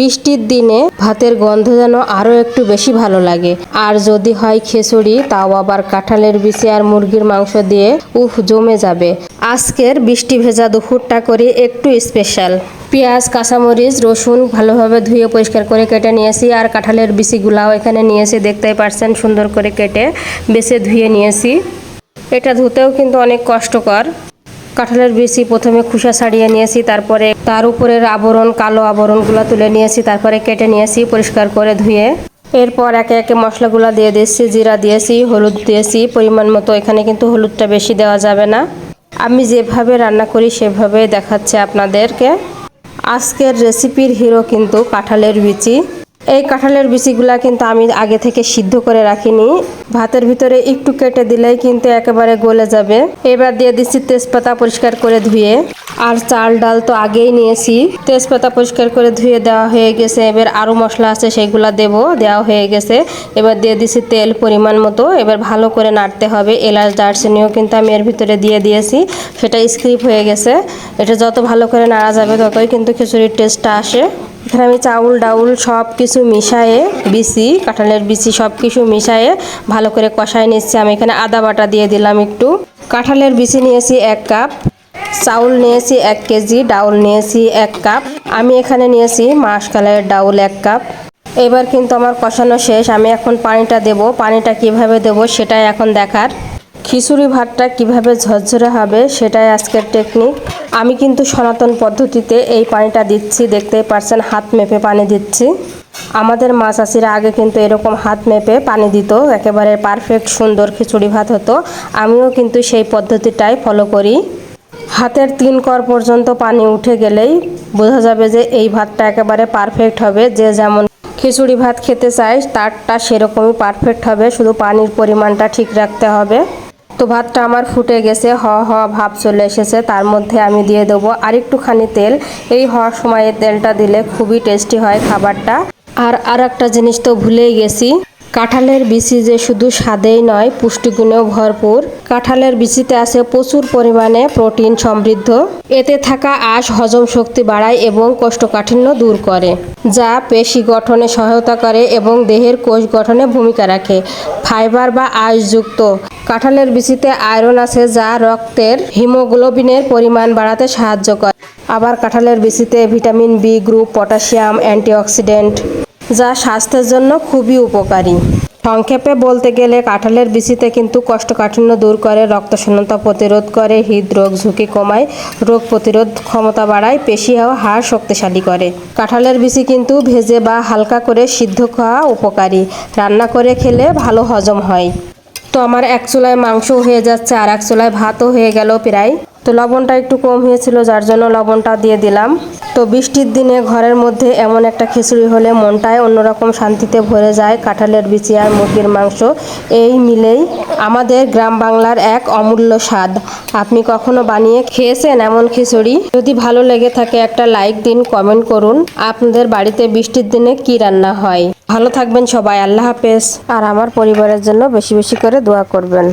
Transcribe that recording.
বৃষ্টির দিনে ভাতের গন্ধ যেন আরও একটু বেশি ভালো লাগে। আর যদি হয় খিচুড়ি, তাও আবার কাঁঠালের বিচি আর মুরগির মাংস দিয়ে উফ, জমে যাবে। আজকের বৃষ্টি ভেজা দুপুরটা করি একটু স্পেশাল পেঁয়াজ, কাঁচামরিচ, রসুন ভালোভাবে ধুয়ে পরিষ্কার করে কেটে নিয়েছি আর কাঁঠালের বিচিগুলাও এখানে নিয়েছি, দেখতেই পারছেন সুন্দর করে কেটে বেছে ধুয়ে নিয়েছি। এটা ধুতেও কিন্তু অনেক কষ্টকর। কাঁঠালের বিচি প্রথমে খোসা ছাড়িয়ে নিয়েছি, তারপরে তার উপরের আবরণ, কালো আবরণগুলো তুলে নিয়েছি, তারপরে কেটে নিয়েছি পরিষ্কার করে ধুয়ে। এরপর একে একে মশলাগুলো দিয়ে দিয়েছি, জিরা দিয়েছি, হলুদ দিয়েছি, পরিমাণ মতো। এখানে কিন্তু হলুদটা বেশি দেওয়া যাবে না। আমি যেভাবে রান্না করি সেভাবে দেখাচ্ছে আপনাদেরকে। আজকের রেসিপির হিরো কিন্তু কাঁঠালের বিচি। এই কাঁঠালের বিচিগুলা কিন্তু আমি আগে থেকে সিদ্ধ করে রাখিনি। ভাতের ভিতরে একটু কেটে দিলেই কিন্তু একেবারে গলে যাবে। এবার দিয়ে দিচ্ছি তেজপাতা পরিষ্কার করে ধুয়ে। আর চাল ডাল তো আগেই নিয়েছি। তেজপাতা পরিষ্কার করে ধুয়ে দেওয়া হয়ে গেছে। এবার আরও মশলা আছে সেইগুলা দেব, দেওয়া হয়ে গেছে। এবার দিয়ে দিচ্ছি তেল পরিমাণ মতো। এবার ভালো করে নাড়তে হবে। এলাচ, দারচিনিও কিন্তু আমি এর ভিতরে দিয়ে দিয়েছি। সেটা স্ক্রিপ হয়ে গেছে। এটা যত ভালো করে নাড়া যাবে, ততই কিন্তু খিচুড়ির টেস্টটা আসে। এখানে আমি চাউল, ডাউল সব কিছু মিশায়ে বিচি, কাঁঠালের বিচি সব কিছু মিশায়ে ভালো করে কষায় নিচ্ছি। আমি এখানে আদা বাটা দিয়ে দিলাম একটু। কাঁঠালের বিচি নিয়েছি এক কাপ, চাউল নিয়েছি এক কেজি, ডাউল নিয়েছি এক কাপ। আমি এখানে নিয়েছি মাসকালের ডাউল এক কাপ। এবার কিন্তু আমার কষানো শেষ। আমি এখন পানিটা দেব। পানিটা কীভাবে দেব সেটাই এখন দেখার। খিচুড়ি ভাতটা কীভাবে ঝরঝরে হবে সেটাই আজকের টেকনিক আমি কিন্তু সনাতন পদ্ধতিতে এই পানিটা দিচ্ছি, দেখতেই পারছেন, হাত মেপে পানি দিচ্ছি। আমাদের মা চাষিরা আগে কিন্তু এরকম হাত মেপে পানি দিত, একেবারে পারফেক্ট সুন্দর খিচুড়ি ভাত হতো। আমিও কিন্তু সেই পদ্ধতিটাই ফলো করি। হাতের তিন কর পর্যন্ত পানি উঠে গেলেই বোঝা যাবে যে এই ভাতটা একেবারে পারফেক্ট হবে। যে যেমন খিচুড়ি ভাত খেতে চাই তারটা সেরকমই পারফেক্ট হবে। শুধু পানির পরিমাণটা ঠিক রাখতে হবে। তো ভাতটা আমার ফুটে গেছে, হ হ, ভাব চলে এসেছে। তার মধ্যে আমি দিয়ে দেবো আরেকটুখানি তেল। এই হওয়ার সময় তেলটা দিলে খুবই টেস্টি হয় খাবারটা। আর আর একটা জিনিস তো ভুলেই গেছি, কাঁঠালের বিচি যে শুধু স্বাদেই নয়, পুষ্টিগুণেও ভরপুর। কাঁঠালের বিচিতে আছে প্রচুর পরিমাণে প্রোটিন সমৃদ্ধ। এতে থাকা আঁশ হজম শক্তি বাড়ায় এবং কোষ্ঠকাঠিন্য দূর করে, যা পেশি গঠনে সহায়তা করে এবং দেহের কোষ গঠনে ভূমিকা রাখে। ফাইবার বা আঁশযুক্ত কাঁঠালের বিচিতে আয়রন আছে যা রক্তের হিমোগ্লোবিনের পরিমাণ বাড়াতে সাহায্য করে। আবার কাঁঠালের বিচিতে vitamin B, group, potassium, antioxidant, যা স্বাস্থ্যের জন্য খুবই উপকারী। সংক্ষেপে বলতে গেলে, কাঁঠালের বিচিতে কিন্তু কোষ্ঠকাঠিন্য দূর করে, রক্তশূন্যতা প্রতিরোধ করে, হৃদরোগ ঝুঁকি কমায়, রোগ প্রতিরোধ ক্ষমতা বাড়ায়, পেশি ও হাড় শক্তিশালী করে। কাঁঠালের বিচি কিন্তু ভেজে বা হালকা করে সিদ্ধ খাওয়া উপকারী। রান্না করে খেলে ভালো হজম হয়। তো আমার এক চুলায় মাংস হয়ে যাচ্ছে আর এক চুলায় ভাতও হয়ে গেল প্রায়। তো লবণটা একটু কম হয়েছিল, যার জন্য লবণটা দিয়ে দিলাম। তো বৃষ্টির দিনে ঘরের মধ্যে এমন একটা খিচুড়ি হলে মনটায় অন্যরকম শান্তিতে ভরে যায় কাঁঠালের বিচি আর মুরগির মাংস। এই মিলেই আমাদের গ্রাম বাংলার এক অমূল্য স্বাদ। আপনি কখনো বানিয়ে খেয়েছেন এমন খিচুড়ি? যদি ভালো লেগে থাকে একটা লাইক দিন, কমেন্ট করুন। আপনাদের বাড়িতে বৃষ্টির দিনে কি রান্না হয়? ভালো থাকবেন সবাই, আল্লাহ হাফেজ। আর আমার পরিবারের জন্য বেশি বেশি করে দোয়া করবেন।